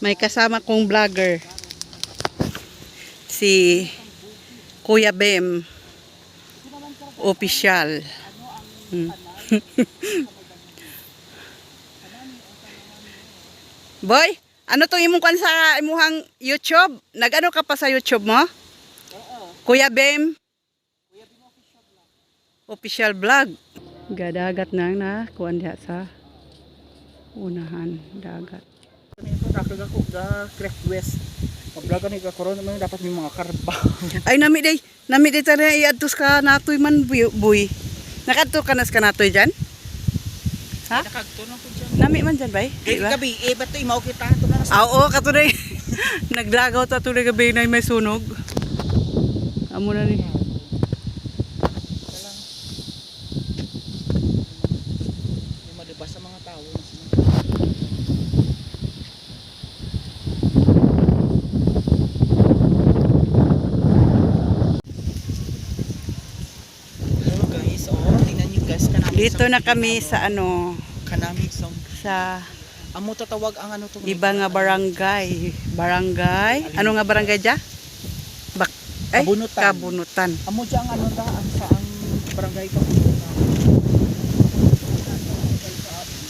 May kasama kong vlogger. Si Kuya Bem. Official. Hmm. Boy, ano tong imong kan sa imuhang YouTube? Nagano ka pa sa YouTube mo? Kuya Bem. Official vlog. Gadagat na na kuan diha sa unahan dagat. Ito nakag ako ga Creek West. Pablaga ni ka karon man dapat may mga karba. Ay nami day, nami day tara iadtos ka natoy man buy. buy. Nakadto ka nas ka natoy diyan? Ha? Nakagto na ko dyan. Nami man diyan bay? Di Kaya ba? gabi, eh, ba't ito imaw kita? Ito na nasa Ah, oo, katunay. Naglagaw ta tuloy gabi na may sunog. Amo na ni. Yung madaba sa mga tao. Hello guys, oh, tingnan nyo guys. Kanami Dito na kami sa ano, Kanami song. sa Amo tatawag ang ano to. iba nga barangay. Barangay? Ano nga barangay dya? Bak ay, Kabunutan. Kabunutan. Amo dyan ang ano ta, ang sa ang barangay ka.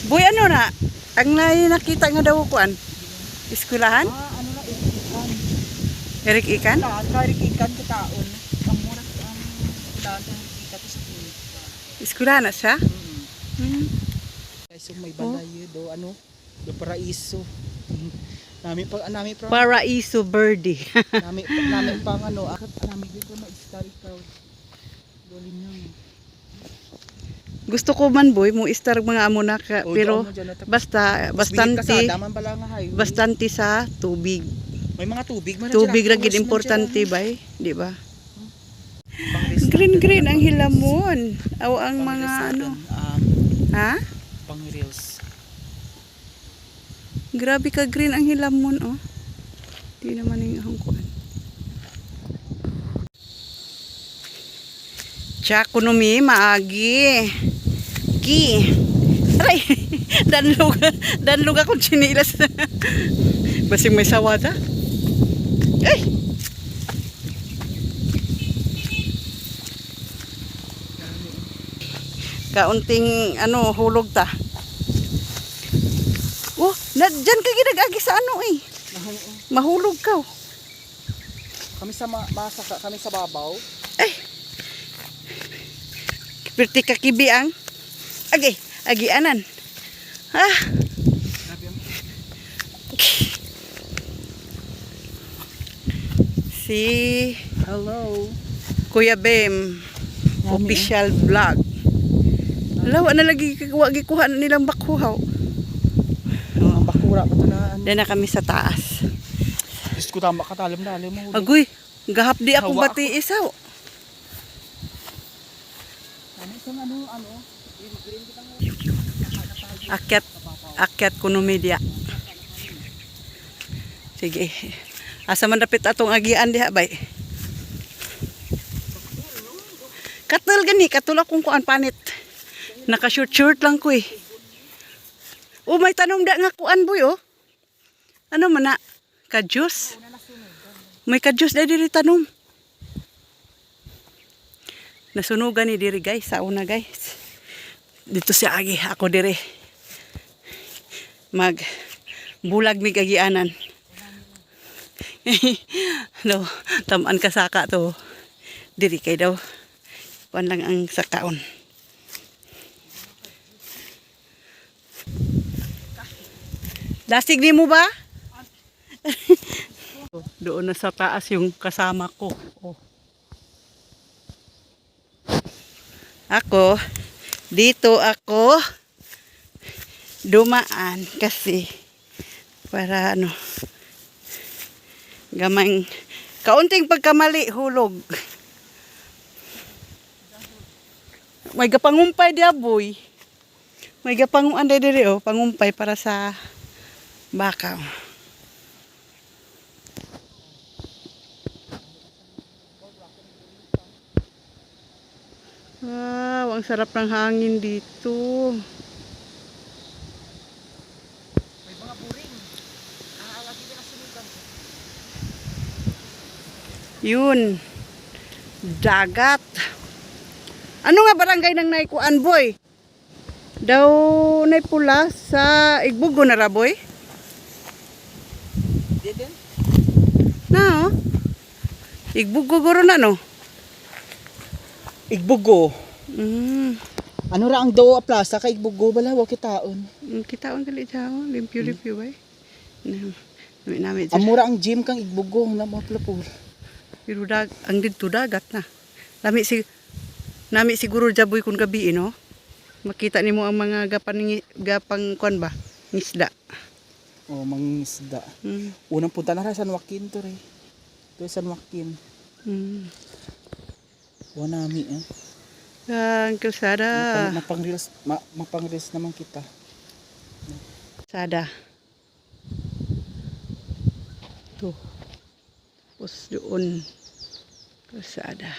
Boy, ano na? Ang nai- nakita nga daw kuan. Eskwelahan? Ah, ano na, ikan. Eric Ikan? Taan, karik ikan ka taon. Ang mura ang taan ang ikat sa kulit. Eskwelahan na siya? Hmm. Guys, yung may balay do ano, do paraiso. Nami pa nami pa Paraiso Birdie. nami nami pang ano, akat nami dito na historical. Dolin nang. Gusto ko man boy, mo istar mga amo na ka, Oh, pero dyan, basta bastante bastante sa tubig. may mga tubig man Tubig ra gid Oras man importante dyan. bay, di ba? Green green ang hilamon. Aw ang mga ano, um, ha? pang reels. Grabe ka green ang hilamon oh. Di naman yung ahong kuan. Chakonomi maagi. Ki. Aray. danlug danlug ako chinilas. Basing may sawa ta. Ay. Kaunting ano hulog ta. Oh, na, dyan ka ginagagi sa ano eh. Mahulog ka. oh. Kami sa ma- masa kami sa babaw. Ay. Perti ka kibiang. Agi, agi anan. Ah, ang si Hello. Kuya Bem, Yummy, official vlog. Lawa na lagi kuha gikuha na nilang bakuhaw. Ang bakura pa na ano. Dahil na kami sa taas. Diyos ko tama katalim-dalim mo. Agoy, gahap di ako Hawa bati isaw. Ano ano ano? Akyat, akyat kuno media. Sige. Asa man dapit atong agian diha bay. Katul gani, katul akong kuan panit. Naka short short lang ko eh. Oh, may tanom da nga kuan boy oh. Ano man na? Kadyos? May kadyos da diri tanom. Nasunugan ni diri guys, sa una guys. Dito si Agi, ako diri. Mag bulag mi kagianan. no, tamaan ka saka to. Diri kay daw. Kuan lang ang sakaon. Dasig ni mo ba? Doon na sa taas yung kasama ko. Oh. Ako, dito ako dumaan kasi para ano gamang kaunting pagkamali hulog may gapangumpay dia boy may gapanguan day diri oh pangumpay para sa bakaw. Ah, wow, ang sarap ng hangin dito. May mga buring. Aalagi na sunugan. Yun. Dagat. Ano nga barangay ng Naikuan, boy? Daw, Naipula sa Igbugo na ra, boy? Igbugo guro na, no? Igbugo. Mm. Ano ra ang Doa Plaza kay Igbugo bala wa kitaon. Mm, Kita ang gali siya, oh. Limpyo-limpyo, boy. Na, nami namin dyan. Amura ang gym kang Igbugo na maplapur. Pero dag, ang dito dagat na. Lami si Nami siguro jaboy kun gabi no. Makita nimo ang mga gapan gapang kwan ba? Ngisda. O mangisda. Mm. Unang punta na ra San Joaquin to re. To San Joaquin. Mm. Wa nami eh. Ang kalsada. Mapang, mapang reels, ma, mapang naman kita. Kalsada. Tuh. Tapos doon. Kalsada.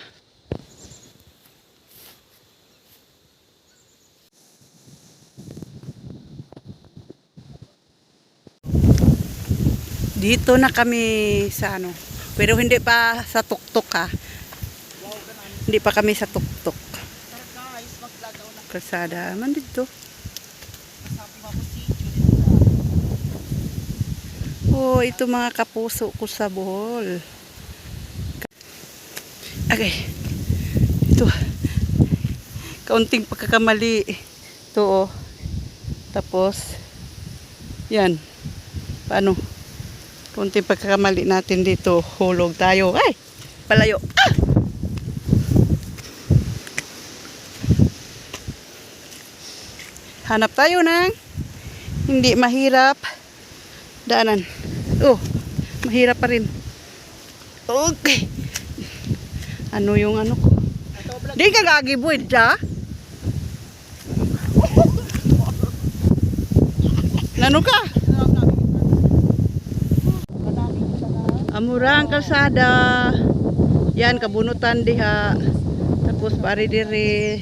Dito na kami sa ano. Pero hindi pa sa tuktok ha. Hindi pa kami sa tuktok. Kalsada. Man dito. Oh, ito mga kapuso ko sa Bohol. Okay. Ito. Kaunting pagkakamali. Ito oh. Tapos, yan. Paano? Kaunting pagkakamali natin dito. Hulog tayo. Ay! Palayo. Ah! Hanap tayo ng hindi mahirap daanan. Oh, mahirap pa rin. Okay. Ano yung ano ko? Di ka gagibuid ja? Nano ka? Amura ang kalsada. Yan, kabunutan diha. Tapos pare dire.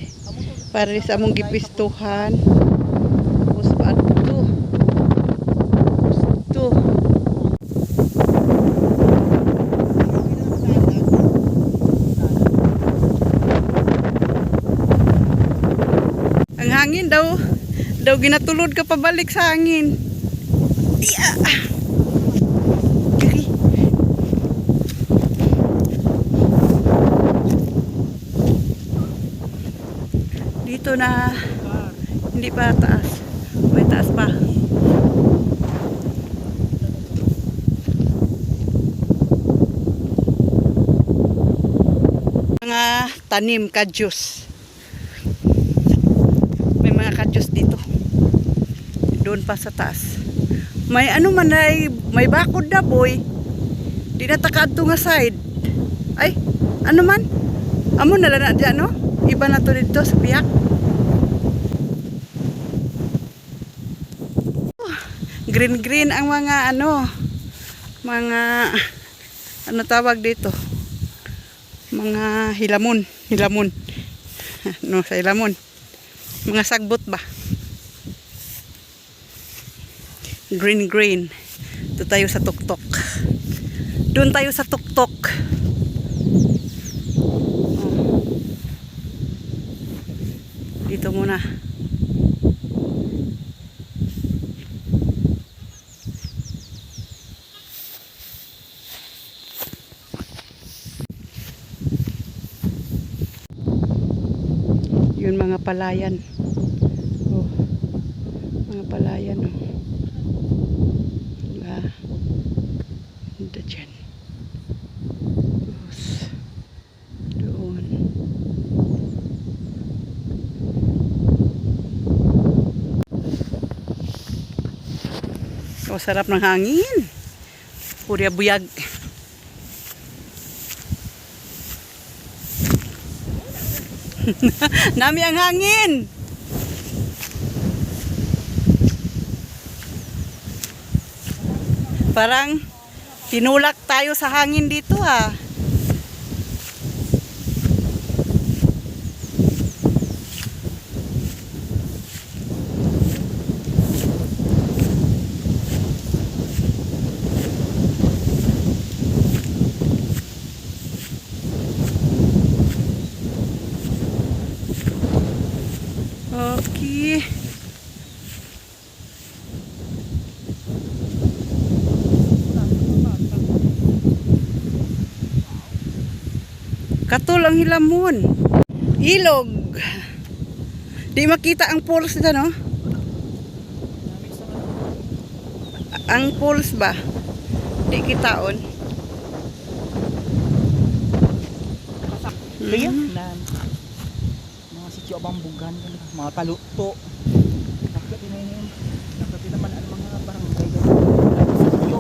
Pare sa among gipistuhan. Tapos adto. Ito. Ang hangin daw, daw ginatulod ka pabalik sa hangin. Iya. Dito na hindi pa taas. May taas pa. Mga tanim kadyos. May mga kadyos dito. Doon pa sa taas. May ano man ay may bakod na boy. Di na takadto nga side. Ay, ano man? Amo na dyan, no? Iba na to dito sa piyak. Green green ang mga ano mga ano tawag dito? Mga hilamon hilamon. No sa hilamon. Mga sagbot ba? Green green ito tayo sa tuktok. Doon tayo sa tuktok. Oh. dito muna Yun palayan. Oh. Mga palayan oh. Diba? Ganda dyan. Tapos, doon. Oh, sarap ng hangin. Purya buyag. Nami ang hangin. Parang tinulak tayo sa hangin dito ha. Okey. Katol ang hilamon. Ilog. Di makita ang poles dito, oh. no? Ang poles ba? Di kitaon. Hmm. Kaya? Mm -hmm. Mga sityo abang bugan mga kaluto. Nakati na yun. Nakati naman ang mga barangay dyan. Sityo.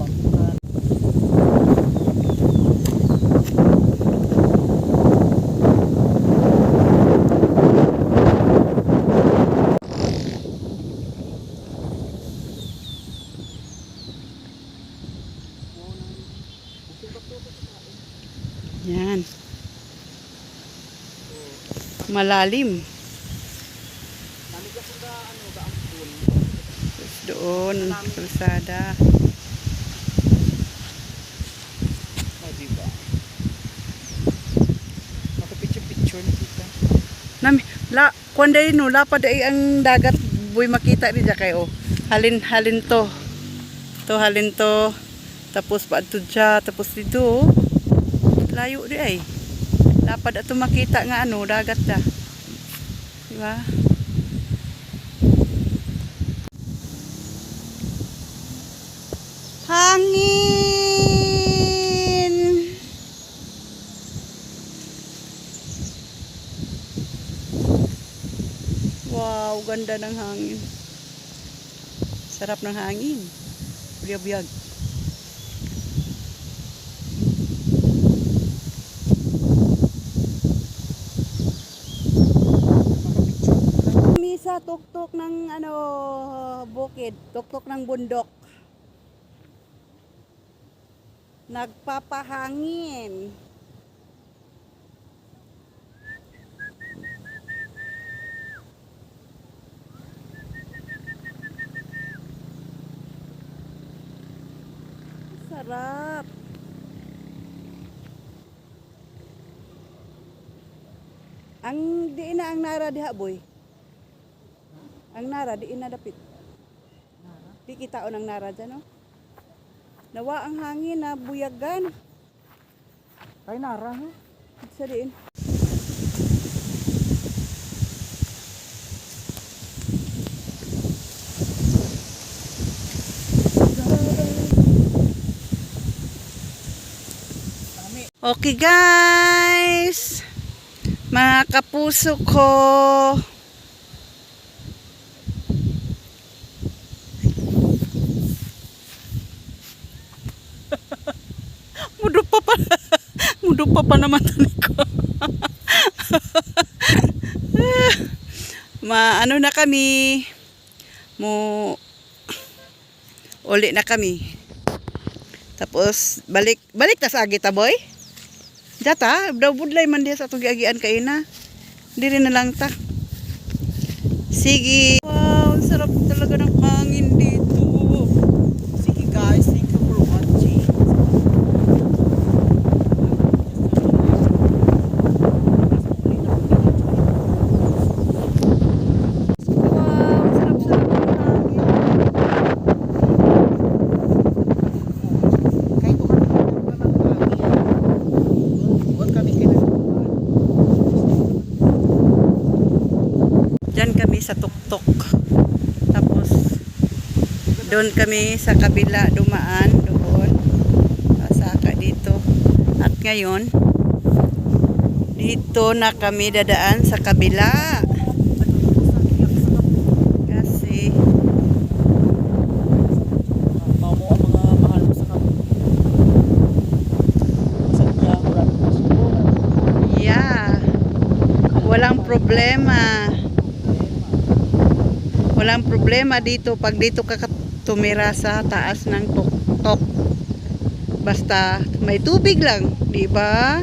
Bambugan. Yan. Malalim. Tapos doon, kalsada. Oh. Nami, la, kuanday no, lapad ay ang dagat buy makita ni kayo. Halin halin to. To halin to. Tapos pa to dya, tapos dito. oh. Layo di ay. Lapad ato makita nga ano, dagat da. Di ba? Hangin! Wow, ganda ng hangin. Sarap ng hangin. Biyag-biyag. Sa tuktok ng ano, bukid, tuktok ng bundok. Nagpapahangin. Sarap. Ang di na ang nara diha boy. Ang nara di na dapit. Di kita ang nara dyan no. Nawa ang hangin na buyagan. Kay nara ha? Sa diin. Okay guys, mga kapuso ko, mudo pa pa, mudo pa naman ko. Ma, ano na kami, mo, uli na kami. Tapos, balik, balik ta sa agita boy. Data, daw budlay man diya sa itong giagian kay na. Diri na lang ta. Sige. Wow, sarap talaga ng hangin dito. Sige guys, thank you for watching. Wow, ang sarap-sarap ng hangin. Kahit ukan na ng hangin. Huwag kami kailangan. Diyan kami sa tuktok. Tapos, doon kami sa kabila dumaan doon. Pasaka dito. At ngayon, dito na kami dadaan sa kabila. Kasi, yeah. Walang problema. Walang problema dito pag dito ka tumira sa taas ng tuktok. Basta may tubig lang, di ba?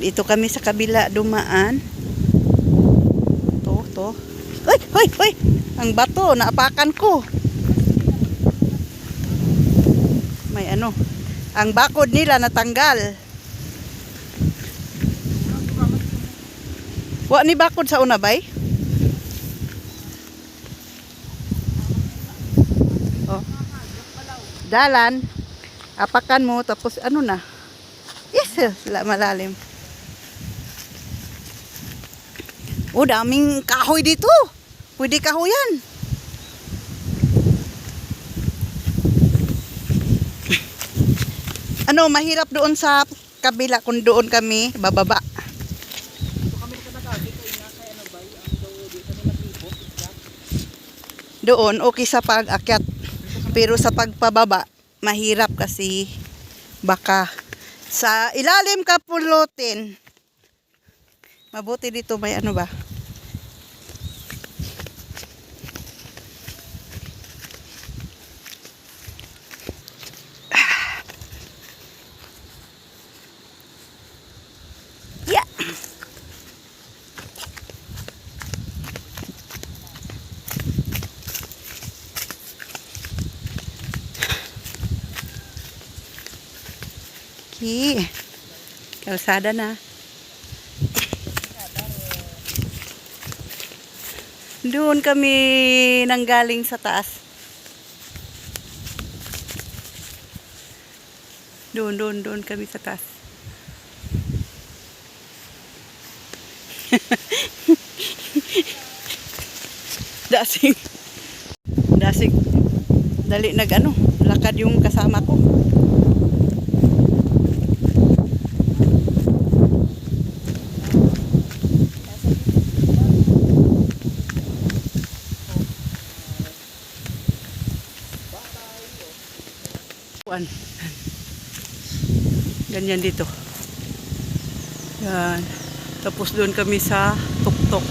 Dito kami sa kabila dumaan. To, to. Ay, ay, ay! Ang bato, naapakan ko. May ano, ang bakod nila natanggal. Wa ni bakod sa una bay? Dalan. Apakan mo tapos ano na? sir, sila malalim. Oh, daming kahoy dito. Pwede kahoyan. Ano, mahirap doon sa kabila kung doon kami bababa. Doon, okay sa pag-akyat. Pero sa pagpababa, mahirap kasi baka sa ilalim ka pulutin. Mabuti dito may ano ba? Okay. Kalsada na. Doon kami nanggaling sa taas. Doon, doon, doon kami sa taas. Dasing. Dasing. Dali nag ano, lakad yung kasama ko. Kuan. Ganyan dito. Yan. Tapos doon kami sa tuktok.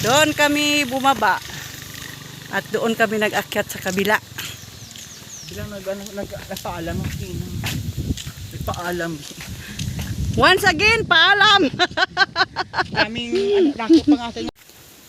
Doon kami bumaba. At doon kami nag-akyat sa kabila. Bilang nag, ano, nag, nagpaalam ang kinang. Nagpaalam. Once again, paalam! Kaming, ano, nakot pa nga sa inyo.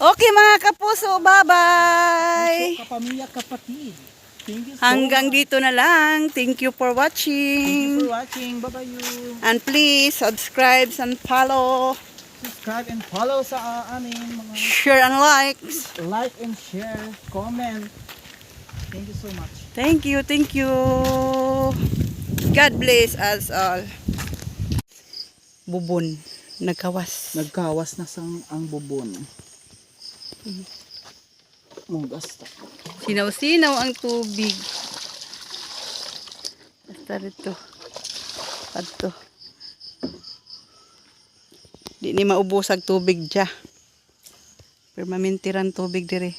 okay mga kapuso, bye-bye! Kapamilya, kapatid. Thank you so Hanggang much. dito na lang. Thank you for Thank you watching. for watching. Bye-bye you. And please subscribe and follow. Subscribe and follow sa uh, amin mga Share and likes. like and share, comment. Thank you so much. Thank you, thank you. God bless us all. Bubon. Nagkawas. Nagkawas na sang ang bubon. Mugas ta. Sinaw-sinaw ang tubig. Basta rito. Adto. Di ni maubos ang tubig dya. Pero mamintiran tubig dire.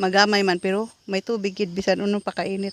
Magamay man pero may tubig gid bisan uno pa kainit.